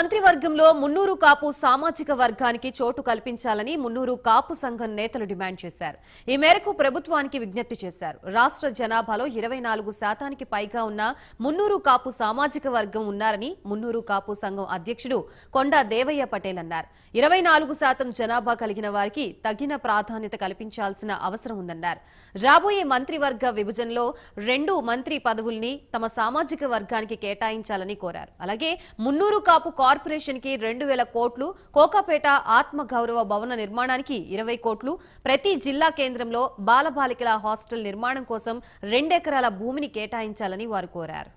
మంత్రివర్గంలో మున్నూరు కాపు సామాజిక వర్గానికి చోటు కల్పించాలని మున్నూరు కాపు సంఘం నేతలు డిమాండ్ చేశారు. ఈ మేరకు ప్రభుత్వానికి విజ్ఞప్తి చేశారు. రాష్ట్ర జనాభాలో ఇరవై నాలుగు శాతానికి పైగా ఉన్న మున్నూరు కాపు సామాజిక వర్గం ఉన్నారని మున్నూరు కాపు సంఘం అధ్యక్షుడు కొండా దేవయ్య పటేల్ అన్నారు. ఇరవై నాలుగు శాతం జనాభా కలిగిన వారికి తగిన ప్రాధాన్యత కల్పించాల్సిన అవసరం ఉందన్నారు. రాబోయే మంత్రివర్గ విభజనలో రెండు మంత్రి పదవుల్ని తమ సామాజిక వర్గానికి కేటాయించాలని కోరారు. అలాగే మున్నూరు కాపు కార్పొరేషన్కి రెండు వేల కోట్లు కోకాపేట ఆత్మగౌరవ భవన నిర్మాణానికి ఇరవై కోట్లు ప్రతి జిల్లా కేంద్రంలో బాలబాలికల హాస్టల్ నిర్మాణం కోసం రెండెకరాల భూమిని కేటాయించాలని వారు కోరారు.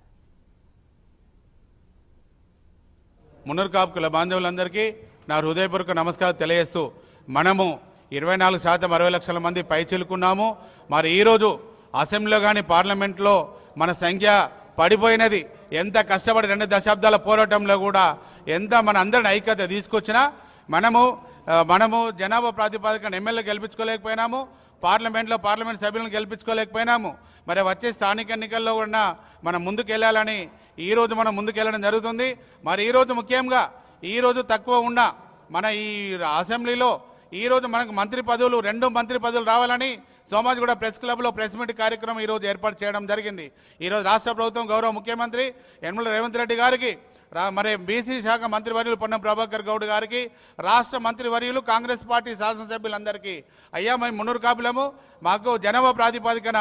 మున్నూరు కుల బాంధవులందరికీ నా హృదయపూర్వక నమస్కారం తెలియజేస్తూ మనము ఇరవై నాలుగు శాతం అరవై లక్షల మంది పైచిలుకున్నాము మరి ఈరోజు అసెంబ్లీలో కానీ పార్లమెంట్లో మన సంఖ్య పడిపోయినది. ఎంత కష్టపడి రెండు దశాబ్దాల పోరాటంలో కూడా ఎంత మన అందరిని ఐక్యత తీసుకొచ్చినా మనము మనము జనాభా ప్రాతిపదికన ఎమ్మెల్యే గెలిపించుకోలేకపోయినాము పార్లమెంట్లో పార్లమెంట్ సభ్యులను గెలిపించుకోలేకపోయినాము. మరి వచ్చే స్థానిక ఎన్నికల్లో కూడా మనం ముందుకు వెళ్ళాలని ఈరోజు మనం ముందుకు వెళ్ళడం జరుగుతుంది. మరి ఈరోజు ముఖ్యంగా ఈరోజు తక్కువ ఉన్న మన ఈ అసెంబ్లీలో ఈరోజు మనకు మంత్రి పదవులు రెండు మంత్రి పదవులు రావాలని సోమాజిగూడ ప్రెస్ క్లబ్లో ప్రెస్ మీట్ కార్యక్రమం ఈరోజు ఏర్పాటు చేయడం జరిగింది. ఈరోజు రాష్ట్ర ప్రభుత్వం గౌరవ ముఖ్యమంత్రి యనమల రేవంత్ రెడ్డి గారికి మరి బీసీ శాఖ మంత్రివర్యులు పొన్నం ప్రభాకర్ గౌడ్ గారికి రాష్ట్ర మంత్రివర్యులు కాంగ్రెస్ పార్టీ శాసనసభ్యులందరికీ అయ్యా మేము మున్నూరు కాపులము మాకు జనాభా ప్రాతిపదికన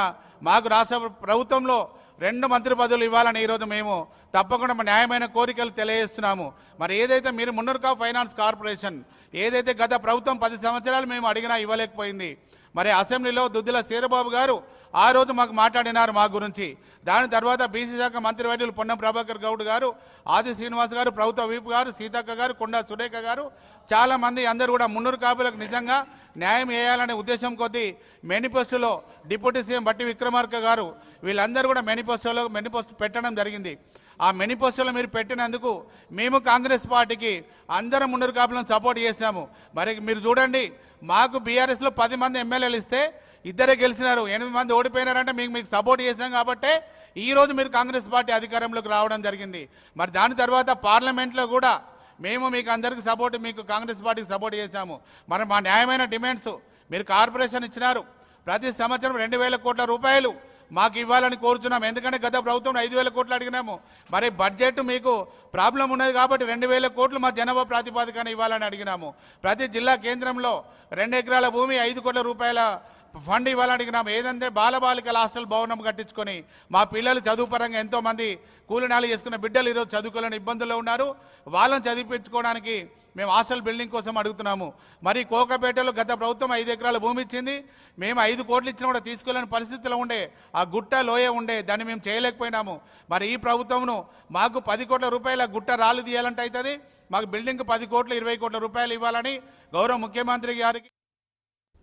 మాకు రాష్ట్ర ప్రభుత్వంలో రెండు మంత్రి పదవులు ఇవ్వాలని ఈరోజు మేము తప్పకుండా మా న్యాయమైన కోరికలు తెలియజేస్తున్నాము. మరి ఏదైతే మీరు మున్నూరు కాపు ఫైనాన్స్ కార్పొరేషన్ ఏదైతే గత ప్రభుత్వం పది సంవత్సరాలు మేము అడిగినా ఇవ్వలేకపోయింది మరి అసెంబ్లీలో దుద్దిల సీరబాబు గారు ఆ రోజు మాకు మాట్లాడినారు మా గురించి. దాని తర్వాత బీసీ శాఖ మంత్రి వైద్యులు పొన్నం ప్రభాకర్ గౌడ్ గారు ఆది శ్రీనివాస్ గారు ప్రభుత్వ వీపు గారు సీతక్క గారు కొండా సురేఖ గారు చాలామంది అందరూ కూడా మున్నూరు కాపులకు నిజంగా న్యాయం చేయాలనే ఉద్దేశం కొద్దీ మేనిఫెస్టోలో డిప్యూటీ సీఎం బట్టి విక్రమార్క గారు వీళ్ళందరూ కూడా మేనిఫెస్టోలో మేనిఫెస్టో పెట్టడం జరిగింది. ఆ మేనిఫెస్టోలో మీరు పెట్టినందుకు మేము కాంగ్రెస్ పార్టీకి అందరం మున్నూరు కాపులను సపోర్ట్ చేశాము. మరి మీరు చూడండి మాకు బీఆర్ఎస్లో పది మంది ఎమ్మెల్యేలు ఇస్తే ఇద్దరే గెలిచినారు. ఎనిమిది మంది ఓడిపోయినారంటే మీకు మీకు సపోర్ట్ చేసినాం కాబట్టే ఈ రోజు మీరు కాంగ్రెస్ పార్టీ అధికారంలోకి రావడం జరిగింది. మరి దాని తర్వాత పార్లమెంట్లో కూడా మేము మీకు అందరికీ సపోర్ట్ మీకు కాంగ్రెస్ పార్టీకి సపోర్ట్ చేశాము. మరి మా న్యాయమైన డిమాండ్స్ మీరు కార్పొరేషన్ ఇచ్చినారు. ప్రతి సంవత్సరం రెండు వేల కోట్ల రూపాయలు మాకు ఇవ్వాలని కోరుతున్నాం ఎందుకంటే గత ప్రభుత్వం ఐదు వేల కోట్లు అడిగినాము. మరి బడ్జెట్ మీకు ప్రాబ్లం ఉన్నది కాబట్టి రెండు వేల కోట్లు మా జనాభా ప్రాతిపాదికన ఇవ్వాలని అడిగినాము. ప్రతి జిల్లా కేంద్రంలో రెండు ఎకరాల భూమి ఐదు కోట్ల రూపాయల ఫండ్ ఇవ్వాలని ఏదంటే బాలబాలికల హాస్టల్ భవనం కట్టించుకొని మా పిల్లలు చదువు పరంగా ఎంతోమంది కూలినాలు చేసుకున్న బిడ్డలు ఈరోజు చదువుకోలేని ఇబ్బందుల్లో ఉన్నారు. వాళ్ళని చదివించుకోవడానికి మేము హాస్టల్ బిల్డింగ్ కోసం అడుగుతున్నాము. మరి కోకపేటలో గత ప్రభుత్వం ఐదు ఎకరాల భూమి ఇచ్చింది. మేము ఐదు కోట్లు ఇచ్చినా కూడా తీసుకోలేని పరిస్థితిలో ఉండే ఆ గుట్ట లోయ ఉండే దాన్ని మేము చేయలేకపోయినాము. మరి ఈ ప్రభుత్వంను మాకు పది కోట్ల రూపాయల గుట్ట రాళ్ళు తీయాలంటే అవుతుంది. మాకు బిల్డింగ్ పది కోట్లు ఇరవై కోట్ల రూపాయలు ఇవ్వాలని గౌరవ ముఖ్యమంత్రి గారికి